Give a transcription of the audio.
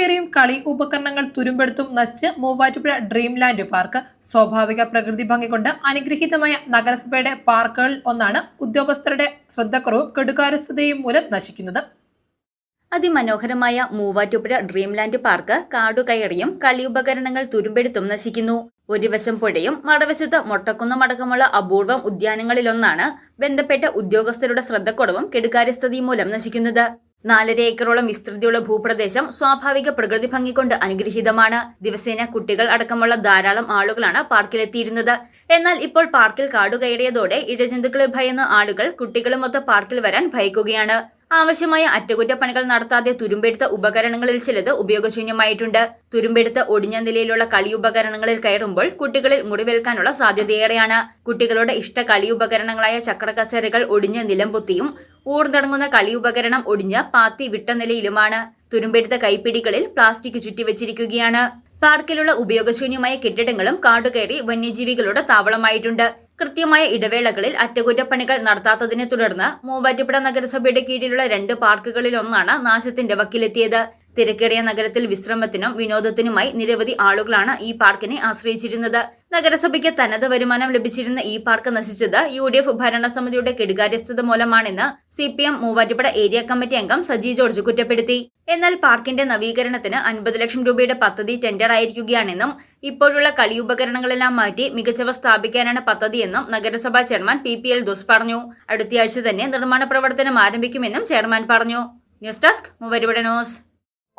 കാടുകയറിയും കളി ഉപകരണങ്ങൾ തുരുമ്പെടുത്തും നശിച്ച് മൂവാറ്റുപുഴ ഡ്രീംലാൻഡ് പാർക്ക് സ്വാഭാവിക പ്രകൃതി ഭംഗി കൊണ്ട് അനുഗ്രഹീതമായ നഗരസഭയുടെ പാർക്കുകളിൽ ഒന്നാണ് ഉദ്യോഗസ്ഥരുടെ ശ്രദ്ധക്കുറവും കെടുകാരസ്ഥതയും മൂലം നശിക്കുന്നത്. അതിമനോഹരമായ മൂവാറ്റുപുഴ ഡ്രീംലാൻഡ് പാർക്ക് കാടുകയറിയും കളിയുപകരണങ്ങൾ തുരുമ്പെടുത്തും നശിക്കുന്നു. ഒരു വശം പുഴയും മടവശത്ത് മൊട്ടക്കുന്നം അടക്കമുള്ള അപൂർവം ഉദ്യാനങ്ങളിലൊന്നാണ് ബന്ധപ്പെട്ട ഉദ്യോഗസ്ഥരുടെ ശ്രദ്ധക്കുറവും കെടുകാര്യസ്ഥതയും മൂലം നശിക്കുന്നത്. നാലര ഏക്കറോളം വിസ്തൃതിയുള്ള ഭൂപ്രദേശം സ്വാഭാവിക പ്രകൃതി ഭംഗി കൊണ്ട് അനുഗ്രഹീതമാണ്. ദിവസേന കുട്ടികൾ അടക്കമുള്ള ധാരാളം ആളുകളാണ് പാർക്കിലെത്തിയിരുന്നത്. എന്നാൽ ഇപ്പോൾ പാർക്കിൽ കാടുകയറിയതോടെ ഇഴജന്തുക്കളെ ഭയന്ന് ആളുകൾ കുട്ടികളുമൊത്ത് പാർക്കിൽ വരാൻ ഭയക്കുകയാണ്. ആവശ്യമായ അറ്റകുറ്റപ്പണികൾ നടത്താതെ തുരുമ്പെടുത്ത ഉപകരണങ്ങളിൽ ചിലത് ഉപയോഗശൂന്യമായിട്ടുണ്ട്. തുരുമ്പെടുത്ത ഒടിഞ്ഞ നിലയിലുള്ള കളി ഉപകരണങ്ങളിൽ കയറുമ്പോൾ കുട്ടികളിൽ മുറിവേൽക്കാനുള്ള സാധ്യതയേറെയാണ്. കുട്ടികളുടെ ഇഷ്ട കളി കളിയുപകരണങ്ങളായ ചക്രകസേരകൾ ഒടിഞ്ഞ നിലംപൊത്തിയും ഊർന്നടങ്ങുന്ന ഉപകരണം ഒടിഞ്ഞ പാത്തി വിട്ട നിലയിലുമാണ്. തുരുമ്പെടുത്ത കൈപ്പിടികളിൽ പ്ലാസ്റ്റിക് ചുറ്റിവച്ചിരിക്കുകയാണ് പാർക്കിലുള്ള ഉപയോഗശൂന്യമായ കെട്ടിടങ്ങളും കാടുകയറി വന്യജീവികളുടെ താവളമായിട്ടുണ്ട്. കൃത്യമായ ഇടവേളകളിൽ അറ്റകുറ്റപ്പണികൾ നടത്താത്തതിനെ തുടർന്ന് മൂവാറ്റുപുഴ നഗരസഭയുടെ കീഴിലുള്ള രണ്ട് പാർക്കുകളിലൊന്നാണ് നാശത്തിന്റെ വക്കിലെത്തിയത്. തിരക്കേറിയ നഗരത്തിൽ വിശ്രമത്തിനും വിനോദത്തിനുമായി നിരവധി ആളുകളാണ് ഈ പാർക്കിനെ ആശ്രയിച്ചിരുന്നത്. നഗരസഭയ്ക്ക് തനത് വരുമാനം ലഭിച്ചിരുന്ന ഈ പാർക്ക് നശിച്ചത് യു ഡി എഫ് ഭരണസമിതിയുടെ കെടുകാര്യസ്ഥത മൂലമാണെന്ന് C P M Muvattupuzha area committee അംഗം സജി ജോർജ് കുറ്റപ്പെടുത്തി. എന്നാൽ പാർക്കിന്റെ നവീകരണത്തിന് അൻപത് ലക്ഷം രൂപയുടെ പദ്ധതി ടെൻഡർ ആയിരിക്കുകയാണെന്നും ഇപ്പോഴുള്ള കളിയുപകരണങ്ങളെല്ലാം മാറ്റി മികച്ചവ സ്ഥാപിക്കാനാണ് പദ്ധതിയെന്നും നഗരസഭാ chairman P P Eldhose പറഞ്ഞു. അടുത്തയാഴ്ച തന്നെ നിർമ്മാണ പ്രവർത്തനം ആരംഭിക്കുമെന്നും ചെയർമാൻ പറഞ്ഞു. News desk Muvattupuzha news.